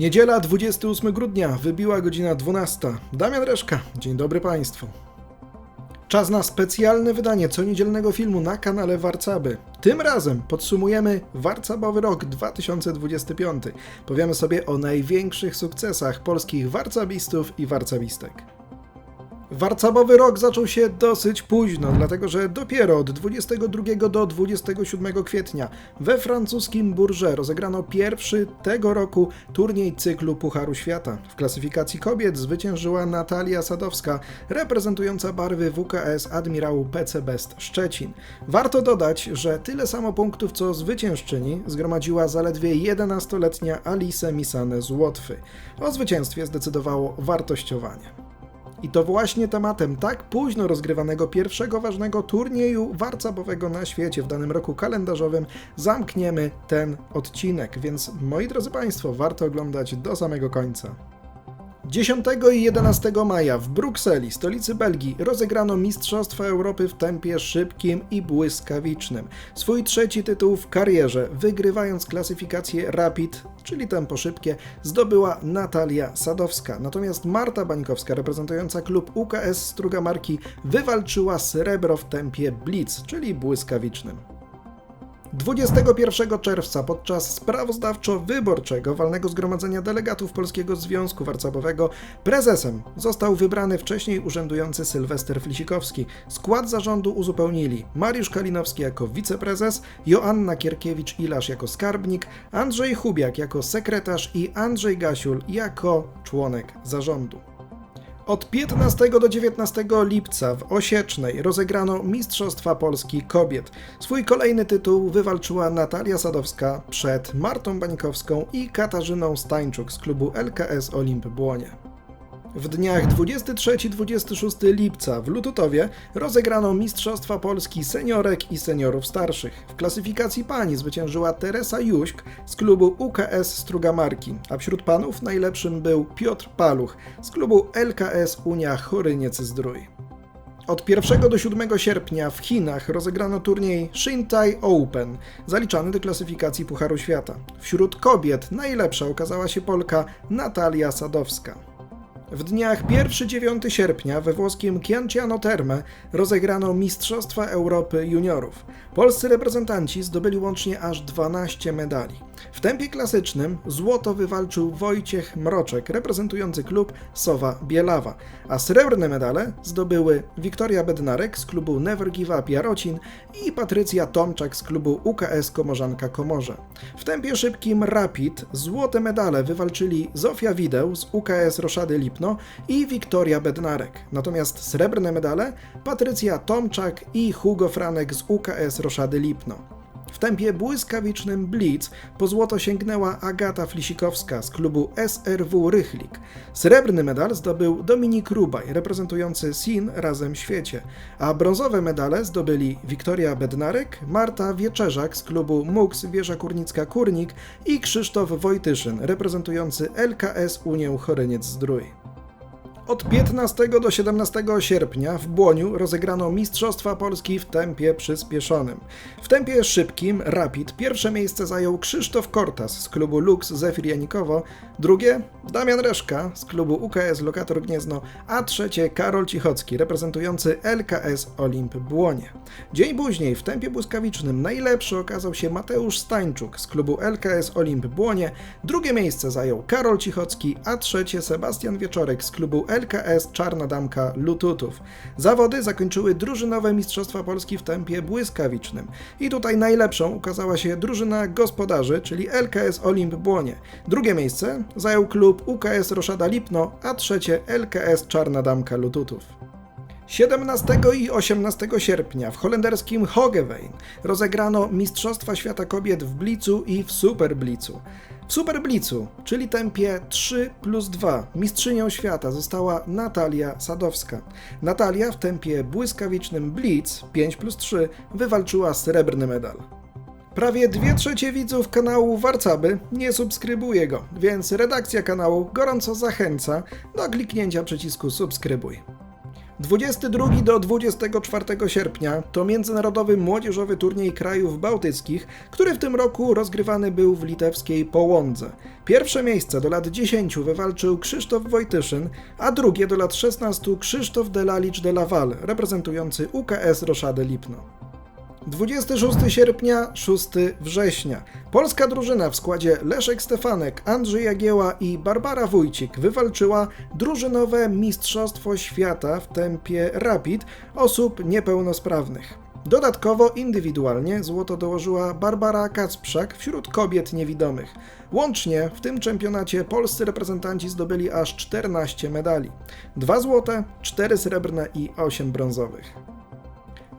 Niedziela 28 grudnia, wybiła godzina 12. Damian Reszka, dzień dobry Państwu. Czas na specjalne wydanie co niedzielnego filmu na kanale Warcaby. Tym razem podsumujemy Warcabowy rok 2025. Powiemy sobie o największych sukcesach polskich warcabistów i warcabistek. Warcabowy rok zaczął się dosyć późno, dlatego że dopiero od 22 do 27 kwietnia we francuskim Bourget rozegrano pierwszy tego roku turniej cyklu Pucharu Świata. W klasyfikacji kobiet zwyciężyła Natalia Sadowska, reprezentująca barwy WKS admirału PC Szczecin. Warto dodać, że tyle samo punktów co zwyciężczyni zgromadziła zaledwie 11-letnia Alice Misane z Łotwy. O zwycięstwie zdecydowało wartościowanie. I to właśnie tematem tak późno rozgrywanego pierwszego ważnego turnieju warcabowego na świecie w danym roku kalendarzowym zamkniemy ten odcinek, więc moi drodzy Państwo, warto oglądać do samego końca. 10 i 11 maja w Brukseli, stolicy Belgii, rozegrano Mistrzostwa Europy w tempie szybkim i błyskawicznym. Swój trzeci tytuł w karierze, wygrywając klasyfikację Rapid, czyli tempo szybkie, zdobyła Natalia Sadowska. Natomiast Marta Bańkowska, reprezentująca klub UKS Struga Marki, wywalczyła srebro w tempie Blitz, czyli błyskawicznym. 21 czerwca podczas sprawozdawczo-wyborczego walnego zgromadzenia delegatów Polskiego Związku Warcabowego prezesem został wybrany wcześniej urzędujący Sylwester Flisikowski. Skład zarządu uzupełnili Mariusz Kalinowski jako wiceprezes, Joanna Kierkiewicz-Ilasz jako skarbnik, Andrzej Chubiak jako sekretarz i Andrzej Gasiul jako członek zarządu. Od 15 do 19 lipca w Osiecznej rozegrano Mistrzostwa Polski Kobiet. Swój kolejny tytuł wywalczyła Natalia Sadowska przed Martą Bańkowską i Katarzyną Stańczuk z klubu LKS Olimp Błonie. W dniach 23-26 lipca w Lututowie rozegrano Mistrzostwa Polski seniorek i seniorów starszych. W klasyfikacji pani zwyciężyła Teresa Juśk z klubu UKS Struga Marki, a wśród panów najlepszym był Piotr Paluch z klubu LKS Unia Choryniec Zdrój. Od 1 do 7 sierpnia w Chinach rozegrano turniej Shintai Open, zaliczany do klasyfikacji Pucharu Świata. Wśród kobiet najlepsza okazała się Polka Natalia Sadowska. W dniach 1-9 sierpnia we włoskim Chianciano Terme rozegrano Mistrzostwa Europy Juniorów. Polscy reprezentanci zdobyli łącznie aż 12 medali. W tempie klasycznym złoto wywalczył Wojciech Mroczek, reprezentujący klub Sowa Bielawa, a srebrne medale zdobyły Wiktoria Bednarek z klubu Never Give Up Jarocin i Patrycja Tomczak z klubu UKS Komorzanka Komorze. W tempie szybkim Rapid złote medale wywalczyli Zofia Wideł z UKS Roszady Lipno i Wiktoria Bednarek. Natomiast srebrne medale Patrycja Tomczak i Hugo Franek z UKS Roszady Lipno. W tempie błyskawicznym Blitz po złoto sięgnęła Agata Flisikowska z klubu SRW Rychlik. Srebrny medal zdobył Dominik Rubaj, reprezentujący SIN razem świecie, a brązowe medale zdobyli Wiktoria Bednarek, Marta Wieczerzak z klubu MUX Wieża Kurnicka-Kurnik i Krzysztof Wojtyszyn, reprezentujący LKS Unię Choryniec-Zdrój. Od 15 do 17 sierpnia w Błoniu rozegrano Mistrzostwa Polski w tempie przyspieszonym. W tempie szybkim, rapid, pierwsze miejsce zajął Krzysztof Kortas z klubu Lux Zefir Janikowo, drugie Damian Reszka z klubu UKS Lokator Gniezno, a trzecie Karol Cichocki reprezentujący LKS Olimp Błonie. Dzień później w tempie błyskawicznym najlepszy okazał się Mateusz Stańczuk z klubu LKS Olimp Błonie, drugie miejsce zajął Karol Cichocki, a trzecie Sebastian Wieczorek z klubu LKS LKS Czarna Damka Lututów. Zawody zakończyły drużynowe Mistrzostwa Polski w tempie błyskawicznym. I tutaj najlepszą ukazała się drużyna gospodarzy, czyli LKS Olimp Błonie. Drugie miejsce zajął klub UKS Roszada Lipno, a trzecie LKS Czarna Damka Lututów. 17 i 18 sierpnia w holenderskim Hogewein rozegrano Mistrzostwa Świata Kobiet w Blicu i w Super Blicu. W Super Blicu, czyli tempie 3 plus 2, mistrzynią świata została Natalia Sadowska. Natalia w tempie błyskawicznym Blitz 5 plus 3 wywalczyła srebrny medal. Prawie 2 trzecie widzów kanału Warcaby nie subskrybuje go, więc redakcja kanału gorąco zachęca do kliknięcia przycisku subskrybuj. 22 do 24 sierpnia to międzynarodowy młodzieżowy turniej krajów bałtyckich, który w tym roku rozgrywany był w litewskiej Połądze. Pierwsze miejsce do lat 10 wywalczył Krzysztof Wojtyszyn, a drugie do lat 16 Krzysztof Delalicz de Laval, reprezentujący UKS Roszady Lipno. 26 sierpnia, 6 września. Polska drużyna w składzie Leszek Stefanek, Andrzej Jagieła i Barbara Wójcik wywalczyła drużynowe Mistrzostwo Świata w tempie Rapid osób niepełnosprawnych. Dodatkowo indywidualnie złoto dołożyła Barbara Kacprzak wśród kobiet niewidomych. Łącznie w tym czempionacie polscy reprezentanci zdobyli aż 14 medali. Dwa złote, 4 srebrne i 8 brązowych.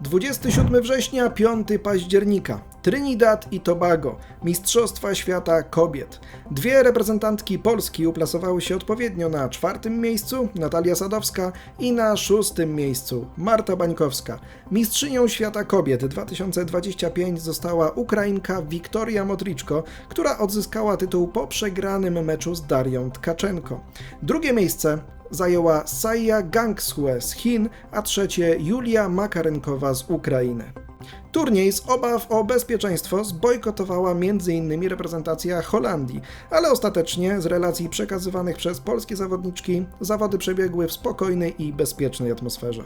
27 września, 5 października. Trinidad i Tobago, Mistrzostwa Świata Kobiet. Dwie reprezentantki Polski uplasowały się odpowiednio na czwartym miejscu, Natalia Sadowska, i na szóstym miejscu, Marta Bańkowska. Mistrzynią Świata Kobiet 2025 została Ukrainka Wiktoria Motriczko, która odzyskała tytuł po przegranym meczu z Darią Tkaczenko. Drugie miejsce zajęła Saia Gangsue z Chin, a trzecie Julia Makarenkowa z Ukrainy. Turniej z obaw o bezpieczeństwo zbojkotowała m.in. reprezentacja Holandii, ale ostatecznie z relacji przekazywanych przez polskie zawodniczki zawody przebiegły w spokojnej i bezpiecznej atmosferze.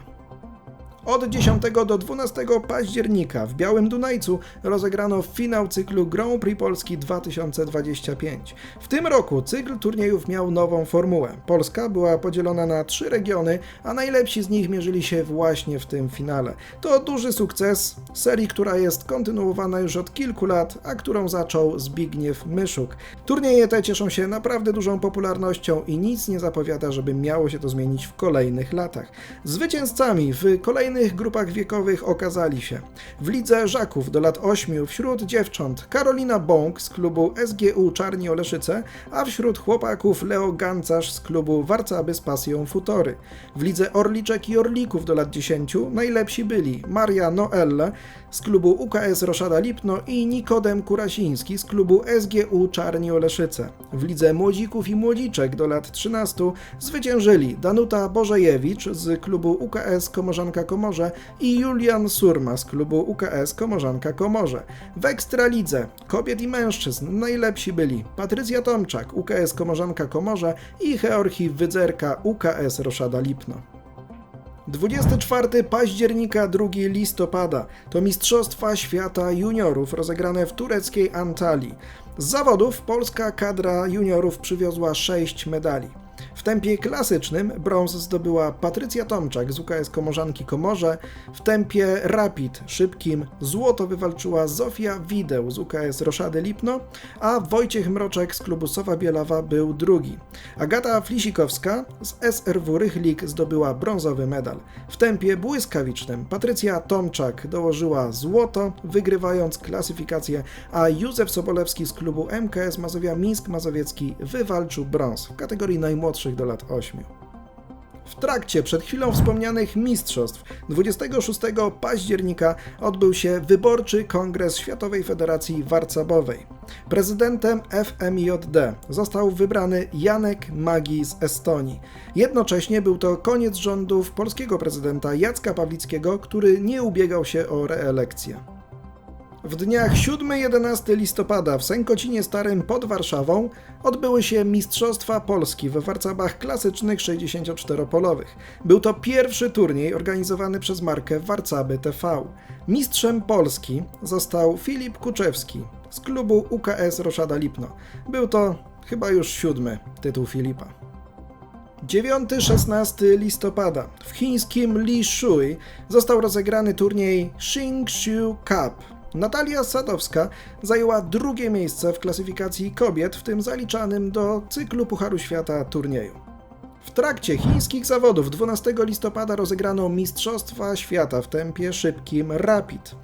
Od 10 do 12 października w Białym Dunajcu rozegrano finał cyklu Grand Prix Polski 2025. W tym roku cykl turniejów miał nową formułę. Polska była podzielona na trzy regiony, a najlepsi z nich mierzyli się właśnie w tym finale. To duży sukces serii, która jest kontynuowana już od kilku lat, a którą zaczął Zbigniew Myszuk. Turnieje te cieszą się naprawdę dużą popularnością i nic nie zapowiada, żeby miało się to zmienić w kolejnych latach. Zwycięzcami w kolejnych kolejnych grupach wiekowych okazali się w lidze Żaków do lat 8 wśród dziewcząt Karolina Bąk z klubu SGU Czarni Oleszyce, a wśród chłopaków Leo Gancarz z klubu Warcaby z pasją Futory. W lidze Orliczek i Orlików do lat 10 najlepsi byli Maria Noelle z klubu UKS Roszada Lipno i Nikodem Kurasiński z klubu SGU Czarni Oleszyce. W lidze Młodzików i Młodziczek do lat 13 zwyciężyli Danuta Bożejewicz z klubu UKS Komorzanka Komorze i Julian Surma z klubu UKS Komorzanka Komorze. W Ekstralidze kobiet i mężczyzn najlepsi byli Patrycja Tomczak, UKS Komorzanka Komorze i Georgi Wydzerka, UKS Roszada Lipno. 24 października, 2 listopada to Mistrzostwa Świata Juniorów rozegrane w tureckiej Antalii. Z zawodów polska kadra juniorów przywiozła 6 medali. W tempie klasycznym brąz zdobyła Patrycja Tomczak z UKS Komorzanki Komorze, w tempie rapid szybkim złoto wywalczyła Zofia Wideł z UKS Roszady Lipno, a Wojciech Mroczek z klubu Sowa Bielawa był drugi. Agata Flisikowska z SRW Rychlik zdobyła brązowy medal. W tempie błyskawicznym Patrycja Tomczak dołożyła złoto, wygrywając klasyfikację, a Józef Sobolewski z klubu MKS Mazowia Mińsk Mazowiecki wywalczył brąz w kategorii najmłodszych do lat 8. W trakcie przed chwilą wspomnianych mistrzostw 26 października odbył się wyborczy kongres Światowej Federacji Warcabowej. Prezydentem FMJD został wybrany Janek Magi z Estonii. Jednocześnie był to koniec rządów polskiego prezydenta Jacka Pawlickiego, który nie ubiegał się o reelekcję. W dniach 7-11 listopada w Sękocinie Starym pod Warszawą odbyły się Mistrzostwa Polski we warcabach klasycznych 64-polowych. Był to pierwszy turniej organizowany przez markę Warcaby TV. Mistrzem Polski został Filip Kuczewski z klubu UKS Roszada Lipno. Był to chyba już siódmy tytuł Filipa. 9-16 listopada w chińskim Li Shui został rozegrany turniej Xingshu Cup Natalia Sadowska zajęła drugie miejsce w klasyfikacji kobiet, w tym zaliczanym do cyklu Pucharu Świata turnieju. W trakcie chińskich zawodów 12 listopada rozegrano Mistrzostwa Świata w tempie szybkim Rapid.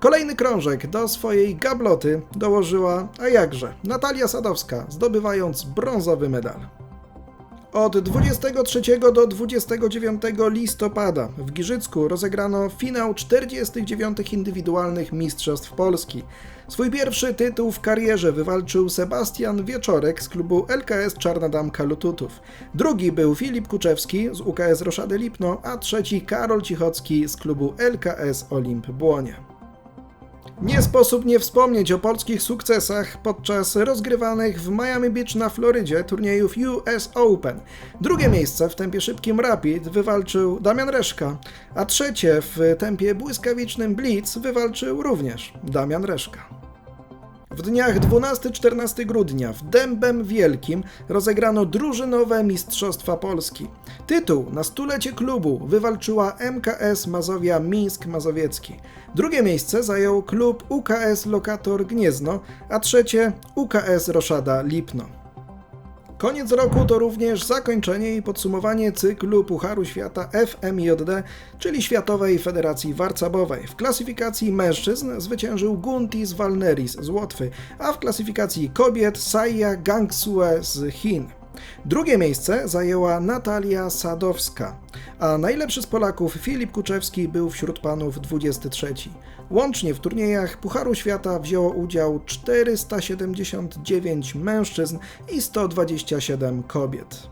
Kolejny krążek do swojej gabloty dołożyła, a jakże, Natalia Sadowska, zdobywając brązowy medal. Od 23 do 29 listopada w Giżycku rozegrano finał 49 indywidualnych Mistrzostw Polski. Swój pierwszy tytuł w karierze wywalczył Sebastian Wieczorek z klubu LKS Czarna Damka Lututów. Drugi był Filip Kuczewski z UKS Roszady Lipno, a trzeci Karol Cichocki z klubu LKS Olimp Błonie. Nie sposób nie wspomnieć o polskich sukcesach podczas rozgrywanych w Miami Beach na Florydzie turniejów US Open. Drugie miejsce w tempie szybkim Rapid wywalczył Damian Reszka, a trzecie w tempie błyskawicznym Blitz wywalczył również Damian Reszka. W dniach 12-14 grudnia w Dębem Wielkim rozegrano drużynowe Mistrzostwa Polski. Tytuł na stulecie klubu wywalczyła MKS Mazowia Mińsk Mazowiecki. Drugie miejsce zajął klub UKS Lokator Gniezno, a trzecie UKS Roszada Lipno. Koniec roku to również zakończenie i podsumowanie cyklu Pucharu Świata FMJD, czyli Światowej Federacji Warcabowej. W klasyfikacji mężczyzn zwyciężył Guntis Valneris z Łotwy, a w klasyfikacji kobiet Saia Gangsue z Chin. Drugie miejsce zajęła Natalia Sadowska, a najlepszy z Polaków Filip Kuczewski był wśród panów 23. Łącznie w turniejach Pucharu Świata wzięło udział 479 mężczyzn i 127 kobiet.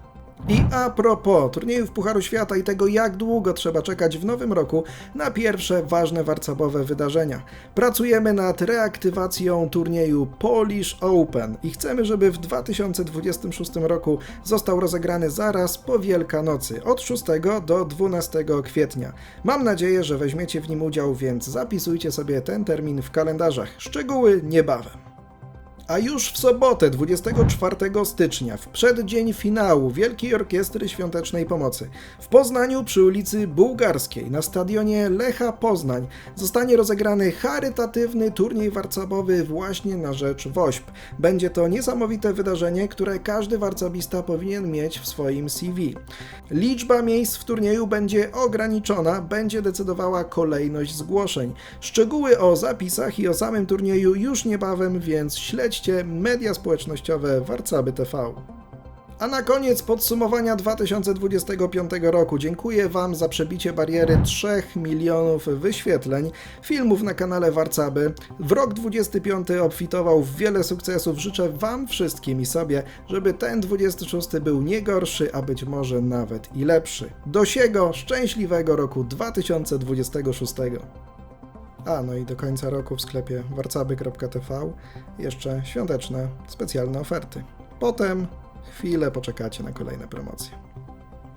I a propos turniejów Pucharu Świata i tego, jak długo trzeba czekać w nowym roku na pierwsze ważne warcabowe wydarzenia. Pracujemy nad reaktywacją turnieju Polish Open i chcemy, żeby w 2026 roku został rozegrany zaraz po Wielkanocy, od 6 do 12 kwietnia. Mam nadzieję, że weźmiecie w nim udział, więc zapisujcie sobie ten termin w kalendarzach. Szczegóły niebawem. A już w sobotę, 24 stycznia, w przeddzień finału Wielkiej Orkiestry Świątecznej Pomocy, w Poznaniu przy ulicy Bułgarskiej na stadionie Lecha Poznań zostanie rozegrany charytatywny turniej warcabowy właśnie na rzecz WOŚP. Będzie to niesamowite wydarzenie, które każdy warcabista powinien mieć w swoim CV. Liczba miejsc w turnieju będzie ograniczona, będzie decydowała kolejność zgłoszeń. Szczegóły o zapisach i o samym turnieju już niebawem, więc śledźcie media społecznościowe Warcaby TV. A na koniec podsumowania 2025 roku dziękuję Wam za przebicie bariery 3 milionów wyświetleń filmów na kanale Warcaby. W rok 25 obfitował w wiele sukcesów. Życzę Wam wszystkim i sobie, żeby ten 26 był nie gorszy, a być może nawet i lepszy. Do siego szczęśliwego roku 2026. A, no i do końca roku w sklepie warcaby.tv jeszcze świąteczne, specjalne oferty. Potem chwilę poczekacie na kolejne promocje.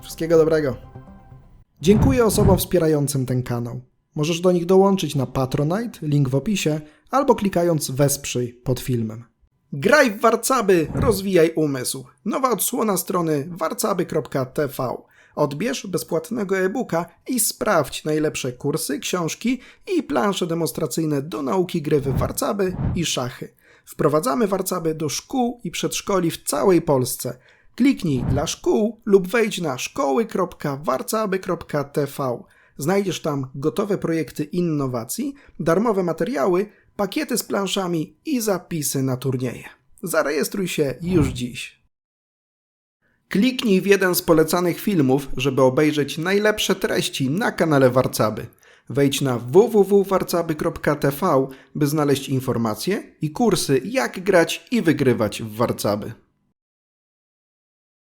Wszystkiego dobrego. Dziękuję osobom wspierającym ten kanał. Możesz do nich dołączyć na Patronite, link w opisie, albo klikając wesprzyj pod filmem. Graj w warcaby, rozwijaj umysł. Nowa odsłona strony warcaby.tv. Odbierz bezpłatnego e-booka i sprawdź najlepsze kursy, książki i plansze demonstracyjne do nauki gry w warcaby i szachy. Wprowadzamy warcaby do szkół i przedszkoli w całej Polsce. Kliknij dla szkół lub wejdź na szkoły.warcaby.tv. Znajdziesz tam gotowe projekty innowacji, darmowe materiały, pakiety z planszami i zapisy na turnieje. Zarejestruj się już dziś. Kliknij w jeden z polecanych filmów, żeby obejrzeć najlepsze treści na kanale Warcaby. Wejdź na www.warcaby.tv, by znaleźć informacje i kursy, jak grać i wygrywać w Warcaby.